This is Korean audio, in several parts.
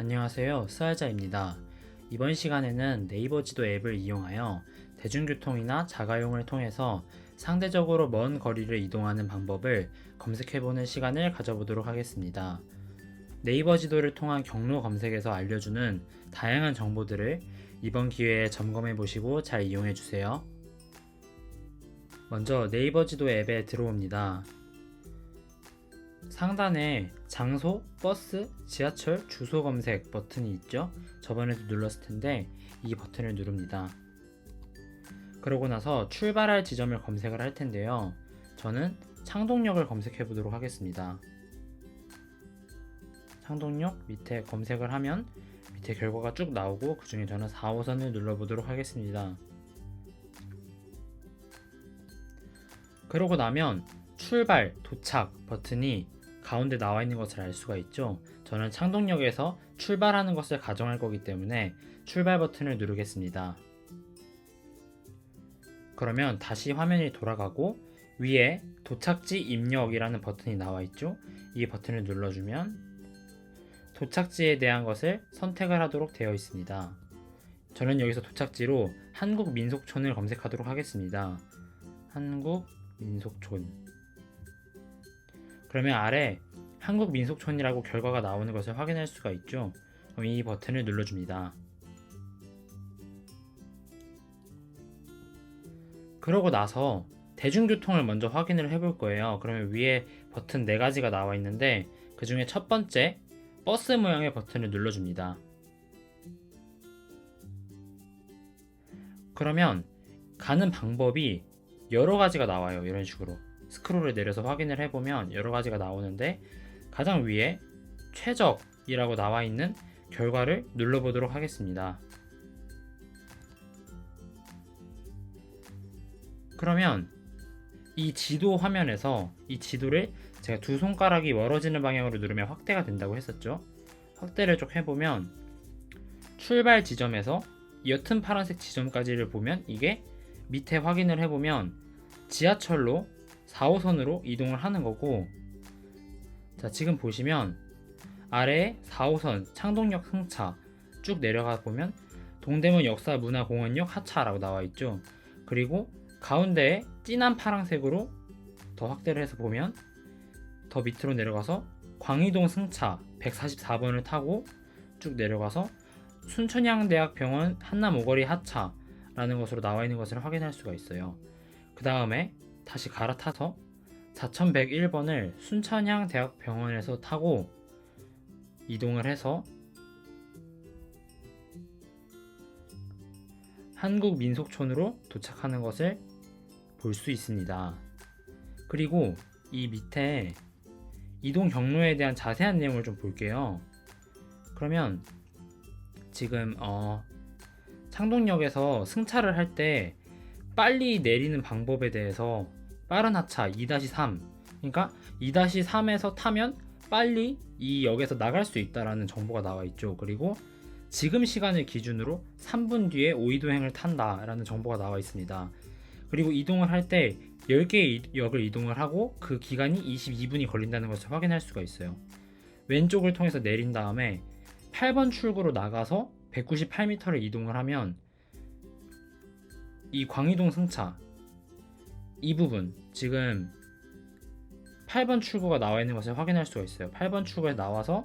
안녕하세요. 스알자입니다. 이번 시간에는 네이버 지도 앱을 이용하여 대중교통이나 자가용을 통해서 상대적으로 먼 거리를 이동하는 방법을 검색해보는 시간을 가져보도록 하겠습니다. 네이버 지도를 통한 경로 검색에서 알려주는 다양한 정보들을 이번 기회에 점검해 보시고 잘 이용해 주세요. 먼저 네이버 지도 앱에 들어옵니다. 상단에 장소, 버스, 지하철, 주소 검색 버튼이 있죠? 저번에도 눌렀을 텐데 이 버튼을 누릅니다. 그러고 나서 출발할 지점을 검색을 할 텐데요. 저는 창동역을 검색해 보도록 하겠습니다. 창동역 밑에 검색을 하면 밑에 결과가 쭉 나오고 그 중에 저는 4호선을 눌러보도록 하겠습니다. 그러고 나면 출발, 도착 버튼이 가운데 나와 있는 것을 알 수가 있죠. 저는 창동역에서 출발하는 것을 가정할 거기 때문에 출발 버튼을 누르겠습니다. 그러면 다시 화면이 돌아가고 위에 도착지 입력이라는 버튼이 나와 있죠. 이 버튼을 눌러주면 도착지에 대한 것을 선택을 하도록 되어 있습니다. 저는 여기서 도착지로 한국 민속촌을 검색하도록 하겠습니다. 한국 민속촌. 그러면 아래 한국 민속촌이라고 결과가 나오는 것을 확인할 수가 있죠. 그럼 이 버튼을 눌러줍니다. 그러고 나서 대중교통을 먼저 확인을 해볼 거예요. 그러면 위에 버튼 네 가지가 나와 있는데 그 중에 첫 번째 버스 모양의 버튼을 눌러줍니다. 그러면 가는 방법이 여러 가지가 나와요. 이런 식으로 스크롤을 내려서 확인을 해보면 여러 가지가 나오는데 가장 위에 최적이라고 나와 있는 결과를 눌러보도록 하겠습니다. 그러면 이 지도 화면에서 이 지도를 제가 두 손가락이 멀어지는 방향으로 누르면 확대가 된다고 했었죠. 확대를 쭉 해보면 출발 지점에서 옅은 파란색 지점까지를 보면 이게 밑에 확인을 해보면 지하철로 4호선으로 이동을 하는 거고 자 지금 보시면 아래에 4호선 창동역 승차 쭉 내려가 보면 동대문 역사문화공원역 하차라고 나와 있죠. 그리고 가운데에 진한 파란색으로 더 확대를 해서 보면 더 밑으로 내려가서 광희동 승차 144번을 타고 쭉 내려가서 순천향대학병원 한남 오거리 하차라는 것으로 나와 있는 것을 확인할 수가 있어요. 그 다음에 다시 갈아타서 4101번을 순천향 대학병원에서 타고 이동을 해서 한국민속촌으로 도착하는 것을 볼 수 있습니다. 그리고 이 밑에 이동 경로에 대한 자세한 내용을 좀 볼게요. 그러면 지금 어 창동역에서 승차를 할 때 빨리 내리는 방법에 대해서 빠른 하차 2-3 그러니까 2-3에서 타면 빨리 이 역에서 나갈 수 있다라는 정보가 나와 있죠. 그리고 지금 시간을 기준으로 3분 뒤에 오이도행을 탄다라는 정보가 나와 있습니다. 그리고 이동을 할 때 10개의 역을 이동을 하고 그 기간이 22분이 걸린다는 것을 확인할 수가 있어요. 왼쪽을 통해서 내린 다음에 8번 출구로 나가서 198m를 이동을 하면 이 광희동 승차 이 부분 지금 8번 출구가 나와 있는 것을 확인할 수가 있어요. 8번 출구에 나와서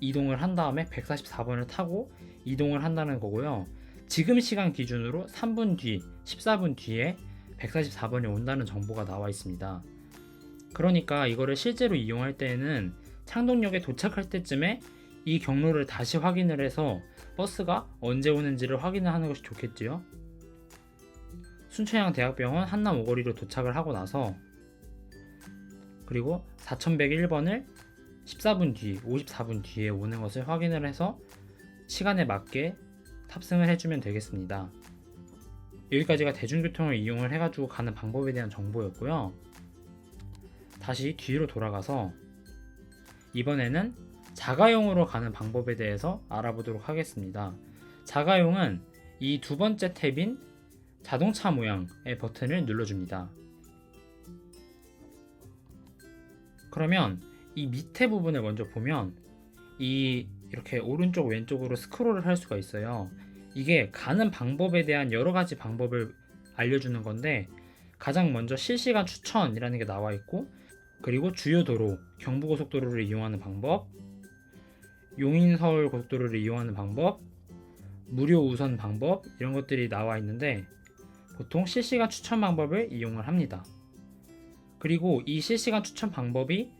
이동을 한 다음에 144번을 타고 이동을 한다는 거고요. 지금 시간 기준으로 3분 뒤, 14분 뒤에 144번이 온다는 정보가 나와 있습니다. 그러니까 이거를 실제로 이용할 때에는 창동역에 도착할 때쯤에 이 경로를 다시 확인을 해서 버스가 언제 오는지를 확인하는 것이 좋겠지요. 순천향 대학병원 한남 오거리로 도착을 하고 나서 그리고 4101번을 14분 뒤, 54분 뒤에 오는 것을 확인을 해서 시간에 맞게 탑승을 해주면 되겠습니다. 여기까지가 대중교통을 이용을 해가지고 가는 방법에 대한 정보였고요. 다시 뒤로 돌아가서 이번에는 자가용으로 가는 방법에 대해서 알아보도록 하겠습니다. 자가용은 이 두 번째 탭인 자동차 모양의 버튼을 눌러줍니다. 그러면 이 밑에 부분을 먼저 보면 이 이렇게 오른쪽 왼쪽으로 스크롤을 할 수가 있어요. 이게 가는 방법에 대한 여러 가지 방법을 알려주는 건데 가장 먼저 실시간 추천이라는 게 나와 있고 그리고 주요 도로 경부고속도로를 이용하는 방법 용인 서울 고속도로를 이용하는 방법 무료 우선 방법 이런 것들이 나와 있는데 보통 실시간 추천 방법을 이용을 합니다. 그리고 이 실시간 추천 방법이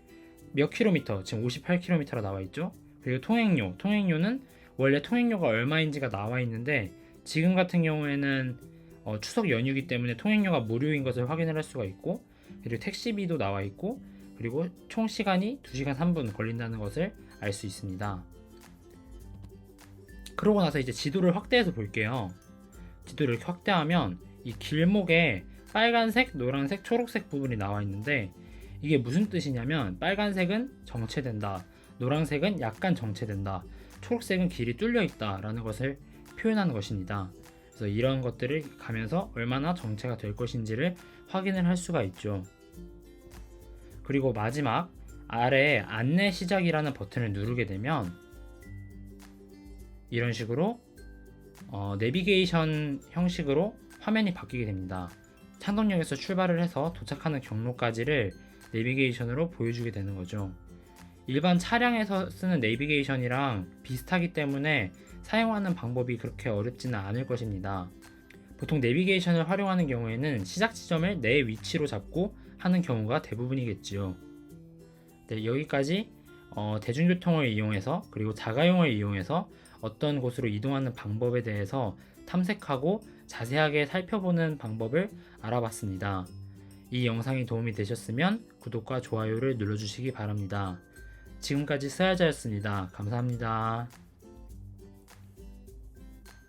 몇 킬로미터 지금 58킬로미터라 나와 있죠. 그리고 통행료 통행료는 원래 통행료가 얼마인지가 나와 있는데 지금 같은 경우에는 어, 추석 연휴이기 때문에 통행료가 무료인 것을 확인을 할 수가 있고 그리고 택시비도 나와 있고 그리고 총 시간이 2시간 3분 걸린다는 것을 알 수 있습니다. 그러고 나서 이제 지도를 확대해서 볼게요. 지도를 확대하면 이 길목에 빨간색, 노란색, 초록색 부분이 나와 있는데 이게 무슨 뜻이냐면 빨간색은 정체된다. 노란색은 약간 정체된다. 초록색은 길이 뚫려 있다라는 것을 표현하는 것입니다. 그래서 이런 것들을 가면서 얼마나 정체가 될 것인지를 확인을 할 수가 있죠. 그리고 마지막 아래 안내 시작이라는 버튼을 누르게 되면 이런 식으로 어, 내비게이션 형식으로 화면이 바뀌게 됩니다. 창동역에서 출발을 해서 도착하는 경로까지를 내비게이션으로 보여주게 되는 거죠. 일반 차량에서 쓰는 내비게이션이랑 비슷하기 때문에 사용하는 방법이 그렇게 어렵지는 않을 것입니다. 보통 내비게이션을 활용하는 경우에는 시작 지점을 내 위치로 잡고 하는 경우가 대부분이겠지요. 네, 여기까지 어, 대중교통을 이용해서 그리고 자가용을 이용해서 어떤 곳으로 이동하는 방법에 대해서 탐색하고 자세하게 살펴보는 방법을 알아봤습니다. 이 영상이 도움이 되셨으면 구독과 좋아요를 눌러주시기 바랍니다. 지금까지 스야자였습니다. 감사합니다.